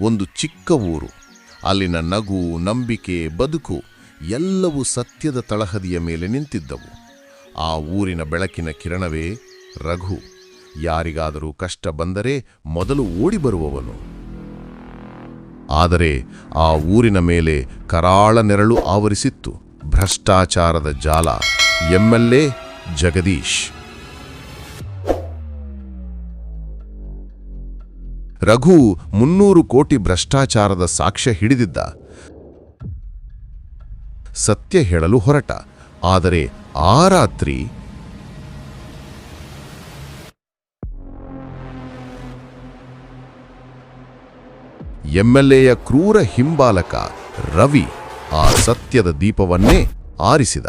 ಒಂದು ಚಿಕ್ಕ ಊರು. ಅಲ್ಲಿನ ನಗು, ನಂಬಿಕೆ, ಬದುಕು ಎಲ್ಲವೂ ಸತ್ಯದ ತಳಹದಿಯ ಮೇಲೆ ನಿಂತಿದ್ದವು. ಆ ಊರಿನ ಬೆಳಕಿನ ಕಿರಣವೇ ರಘು. ಯಾರಿಗಾದರೂ ಕಷ್ಟ ಬಂದರೆ ಮೊದಲು ಓಡಿ ಬರುವವನು ಆದರೆ ಆ ಊರಿನ ಮೇಲೆ ಕರಾಳ ನೆರಳು ಆವರಿಸಿತ್ತು. ಭ್ರಷ್ಟಾಚಾರದ ಜಾಲ. ಎಂಎಲ್ಎ ಜಗದೀಶ್. ರಘು ಮುನ್ನೂರು ಕೋಟಿ ಭ್ರಷ್ಟಾಚಾರದ ಸಾಕ್ಷ್ಯ ಹಿಡಿದಿದ್ದ. ಸತ್ಯ ಹೇಳಲು ಹೊರಟ. ಆದರೆ ಆ ರಾತ್ರಿ ಎಂಎಲ್ಎಯ ಕ್ರೂರ ಹಿಂಬಾಲಕ ರವಿ ಆ ಸತ್ಯದ ದೀಪವನ್ನೇ ಆರಿಸಿದ.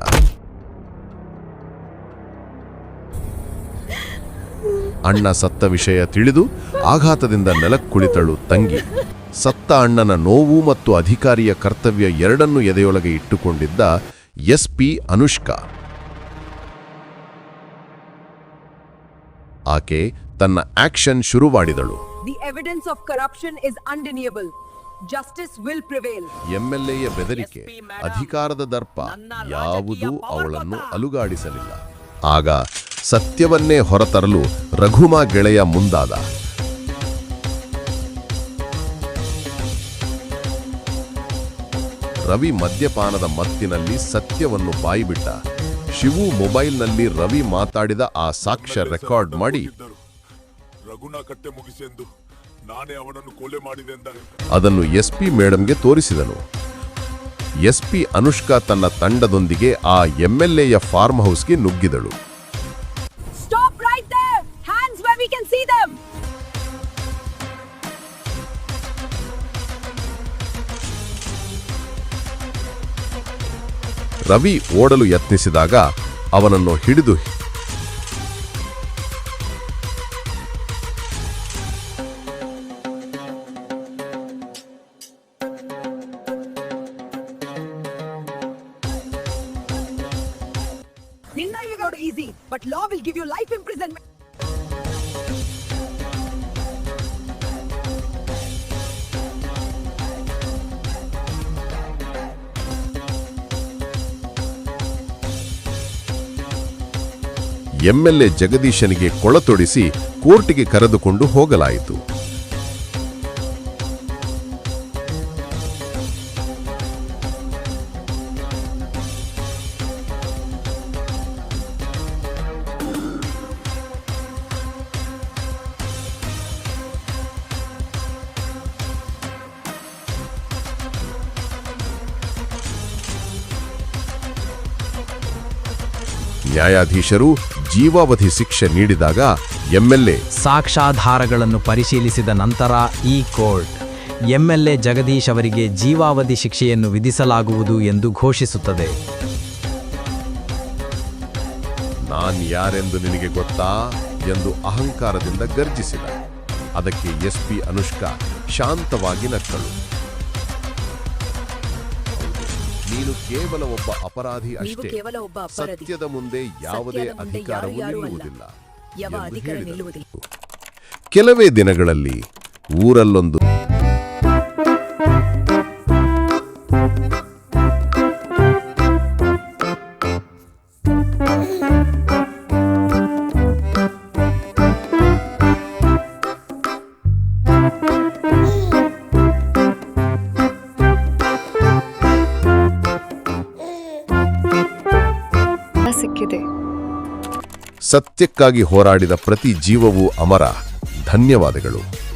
ಅಣ್ಣ ಸತ್ತ ವಿಷಯ ತಿಳಿದು ಆಘಾತದಿಂದ ನೆಲಕ್ಕುಳಿತಳು ತಂಗಿ. ಸತ್ತ ಅಣ್ಣನ ನೋವು ಮತ್ತು ಅಧಿಕಾರಿಯ ಕರ್ತವ್ಯ ಎರಡನ್ನೂ ಎದೆಯೊಳಗೆ ಇಟ್ಟುಕೊಂಡಿದ್ದ ಎಸ್ಪಿ ಅನುಷ್ಕಾ. ಆಕೆ ತನ್ನ ಆಕ್ಷನ್ ಶುರು ಮಾಡಿದಳು the evidence of corruption is undeniable justice will prevail ಎಂಎಲ್ಎಯ ಬೆದರಿಕೆ ಅಧಿಕಾರದ ದರ್ಪ ಯಾವುದೂ ಅವಳನ್ನು ಅಲುಗಾಡಿಸಲಿಲ್ಲ. ಆಗ ಸತ್ಯವನ್ನೇ ಹೊರತರಲು ರಘುಮ ಗೆಳೆಯ ಮುಂದಾದ. ರವಿ ಮದ್ಯಪಾನದ ಮತ್ತಿನಲ್ಲಿ ಸತ್ಯವನ್ನು ಬಾಯಿಬಿಟ್ಟ. ಶಿವು ಮೊಬೈಲ್ನಲ್ಲಿ ರವಿ ಮಾತಾಡಿದ ಆ ಸಾಕ್ಷ್ಯ ರೆಕಾರ್ಡ್ ಮಾಡಿ ಅದನ್ನು ಎಸ್ಪಿ ಮೇಡಂಗೆ ತೋರಿಸಿದನು. ಎಸ್ಪಿ ಅನುಷ್ಕಾ ತನ್ನ ತಂಡದೊಂದಿಗೆ ಆ ಎಂಎಲ್ಎಯ ಫಾರ್ಮ್ ಹೌಸ್ಗೆ ನುಗ್ಗಿದಳು. ರವಿ ಓಡಲು ಯತ್ನಿಸಿದಾಗ ಅವನನ್ನು ಹಿಡಿದು ನಿನ್ನ ಇಗ್ hour easy but law will give you life in MLA ಜಗದೀಶನಿಗೆ ಕೊಳತೊಡಿಸಿ ಕೋರ್ಟಿಗೆ ಕರೆದುಕೊಂಡು ಹೋಗಲಾಯಿತು. ನ್ಯಾಯಾಧೀಶರು ಜೀವಾವಧಿ ಶಿಕ್ಷೆ ನೀಡಿದಾಗ ಎಂಎಲ್ಎ ಸಾಕ್ಷ್ಯಾಧಾರಗಳನ್ನು ಪರಿಶೀಲಿಸಿದ ನಂತರ ಈ ಕೋರ್ಟ್ ಎಂಎಲ್ಎ ಜಗದೀಶ್ ಅವರಿಗೆ ಜೀವಾವಧಿ ಶಿಕ್ಷೆಯನ್ನು ವಿಧಿಸಲಾಗುವುದು ಎಂದು ಘೋಷಿಸುತ್ತದೆ. ನಾನು ಯಾರೆಂದು ನಿನಗೆ ಗೊತ್ತಾ ಎಂದು ಅಹಂಕಾರದಿಂದ ಗರ್ಜಿಸಿದ. ಅದಕ್ಕೆ ಎಸ್ಪಿ ಅನುಷ್ಕಾ ಶಾಂತವಾಗಿ ನಕ್ಕಳು. ನೀನು ಕೇವಲ ಒಬ್ಬ ಅಪರಾಧಿ ಅಷ್ಟೇ ಕೇವಲ ಒಬ್ಬ ಅಪರಾಧಿ. ಸತ್ಯದ ಮುಂದೆ ಯಾವುದೇ ಸತ್ಯದ ಮುಂದೆ ಅಧಿಕಾರವೂ ಯಾರು ಯಾರೂ ಅಲ್ಲ. ನಿಲ್ಲುವುದಿಲ್ಲ ಯಾವ ಎಂದು ಅಧಿಕಾರ ಹೇಳಿದರು. ನಿಲ್ಲುವುದಿಲ್ಲ. ಕೆಲವೇ ದಿನಗಳಲ್ಲಿ ಊರಲ್ಲೊಂದು ಸಿಕ್ಕಿದೆ ಸತ್ಯಕ್ಕಾಗಿ ಹೋರಾಡಿದ ಪ್ರತಿ ಜೀವವೂ ಅಮರ. ಧನ್ಯವಾದಗಳು.